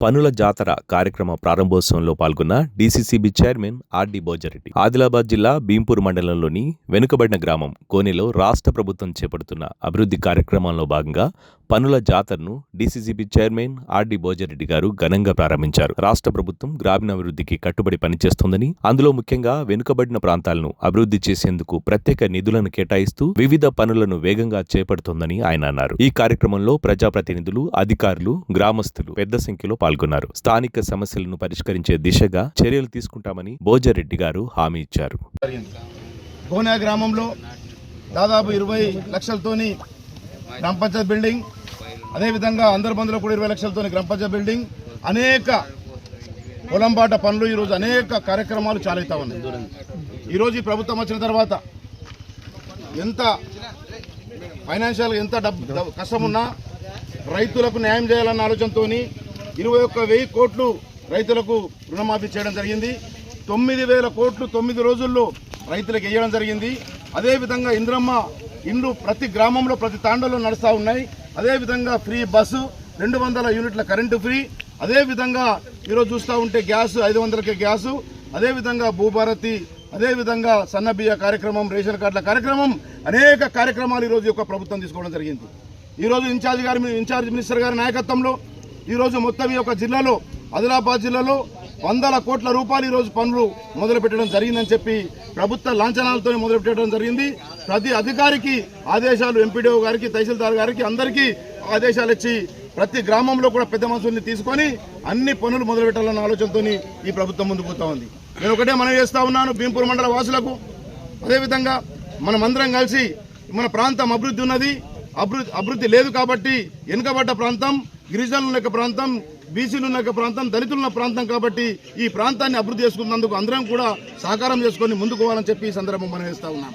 పనుల జాతర కార్యక్రమ ప్రారంభోత్సవంలో పాల్గొన్న DCCB chairman RD Bhojareddy. Adilabad జిల్లా భీంపూర్ మండలంలోని వెనుకబడిన గ్రామం కోనేలో రాష్ట్ర ప్రభుత్వం చేపడుతున్న అభివృద్ధి కార్యక్రమంలో భాగంగా పనుల జాతరను DCCB chairman RD Bhojareddy garu ఘనంగా ప్రారంభించారు. రాష్ట్ర ప్రభుత్వం గ్రామీణాభివృద్ధికి కట్టుబడి పనిచేస్తోందని అందులో ముఖ్యంగా వెనుకబడిన ప్రాంతాలను అభివృద్ధి చేసేందుకు ప్రత్యేక నిధులను కేటాయిస్తూ వివిధ పనులను వేగంగా చేపడుతోందని ఆయన అన్నారు. ఈ కార్యక్రమంలో ప్రజాప్రతినిధులు అధికారులు గ్రామస్తులు పెద్ద సంఖ్యలో పాల్గొన్నారు. స్థానిక సమస్యలను పరిష్కరించే దిశగా చర్యలు తీసుకుంటామని భోజరెడ్డి గారు హామీ ఇచ్చారు. గోనా గ్రామంలో దాదాపు ఇరవై లక్షలతోని గ్రామ పంచాయత్ బిల్డింగ్ అదేవిధంగా అందరి బంధువులు కూడా ఇరవై లక్షలతోని గ్రామ పంచాయత్ బిల్డింగ్ అనేక పొలంబాట పనులు ఈరోజు అనేక కార్యక్రమాలు చాలవుతా ఉన్నాయి. ఈరోజు ఈ ప్రభుత్వం వచ్చిన తర్వాత ఎంత ఫైనాన్షియల్ ఎంత డబ్బు కష్టమున్నా కష్టం ఉన్నా రైతులకు న్యాయం చేయాలన్న ఆలోచనతోని ఇరవై ఒక్క వెయ్యి కోట్లు రైతులకు రుణమాఫీ చేయడం జరిగింది. తొమ్మిది వేల కోట్లు తొమ్మిది రోజుల్లో రైతులకు వేయడం జరిగింది. అదేవిధంగా ఇంద్రమ్మ ఇండ్లు ప్రతి గ్రామంలో ప్రతి తాండలో నడుస్తూ ఉన్నాయి. అదేవిధంగా ఫ్రీ బస్సు రెండు వందల యూనిట్ల కరెంటు ఫ్రీ. అదేవిధంగా ఈరోజు చూస్తూ ఉంటే గ్యాస్ ఐదు వందలకే గ్యాసు. అదేవిధంగా భూభారతి అదేవిధంగా సన్నబియ్య కార్యక్రమం రేషన్ కార్డుల కార్యక్రమం అనేక కార్యక్రమాలు ఈరోజు యొక్క ప్రభుత్వం తీసుకోవడం జరిగింది. ఈరోజు ఇన్ఛార్జ్ గారి ఇన్ఛార్జ్ మినిస్టర్ గారి నాయకత్వంలో ఈరోజు మొత్తం ఈ యొక్క జిల్లాలో ఆదిలాబాద్ జిల్లాలో వందల కోట్ల రూపాయలు ఈరోజు పనులు మొదలుపెట్టడం జరిగిందని చెప్పి ప్రభుత్వ లాంఛనాలతో మొదలుపెట్టడం జరిగింది. ప్రతి అధికారికి ఆదేశాలు ఎంపీడీఓ గారికి తహసీల్దార్ గారికి అందరికీ ఆదేశాలు ఇచ్చి ప్రతి గ్రామంలో కూడా పెద్ద మనుషుల్ని తీసుకొని అన్ని పనులు మొదలుపెట్టాలన్న ఆలోచనతో ఈ ప్రభుత్వం ముందుకు పోతా ఉంది. నేను ఒకటే మనం చేస్తా ఉన్నాను భీంపూర్ మండల వాసులకు. అదేవిధంగా మనమందరం కలిసి మన ప్రాంతం అభివృద్ధి ఉన్నది. అభివృద్ధి అభివృద్ధి లేదు కాబట్టి వెనుకబడ్డ ప్రాంతం గిరిజనులు ఉన్న ప్రాంతం బీసీలు ఉన్న ప్రాంతం దళితులు ఉన్న ప్రాంతం కాబట్టి ఈ ప్రాంతాన్ని అభివృద్ధి చేసుకున్నందుకు అందరం కూడా సహకారం చేసుకొని ముందుకు పోవాలని చెప్పి ఈ సందర్భం మనం వేస్తా ఉన్నాం.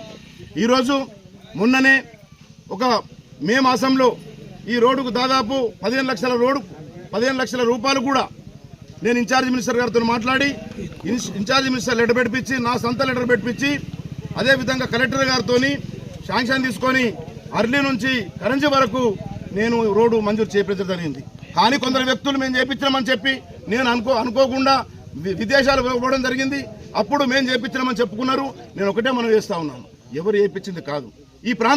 ఈరోజు మొన్ననే ఒక మే మాసంలో ఈ రోడ్డుకు దాదాపు పదిహేను లక్షల రోడ్డు పదిహేను లక్షల రూపాయలు కూడా నేను ఇన్ఛార్జ్ మినిస్టర్ గారితో మాట్లాడి ఇన్ఛార్జ్ మినిస్టర్ లెటర్ పెట్టించి నా సొంత లెటర్ పెట్టించి అదేవిధంగా కలెక్టర్ గారితో శాంక్షన్ తీసుకొని అర్లీ నుంచి కరెన్సీ వరకు నేను రోడ్డు మంజూరు చేపించడం జరిగింది. కానీ కొందరు వ్యక్తులు మేము చేపించామని చెప్పి నేను అనుకో అనుకోకుండా వి- విదేశాలు పోవడం జరిగింది. అప్పుడు మేము చేపించామని చెప్పుకున్నారు. నేను ఒకటే మనం వేస్తా ఉన్నాను. ఎవరు చేపించింది కాదు. ఈ ప్రాంతం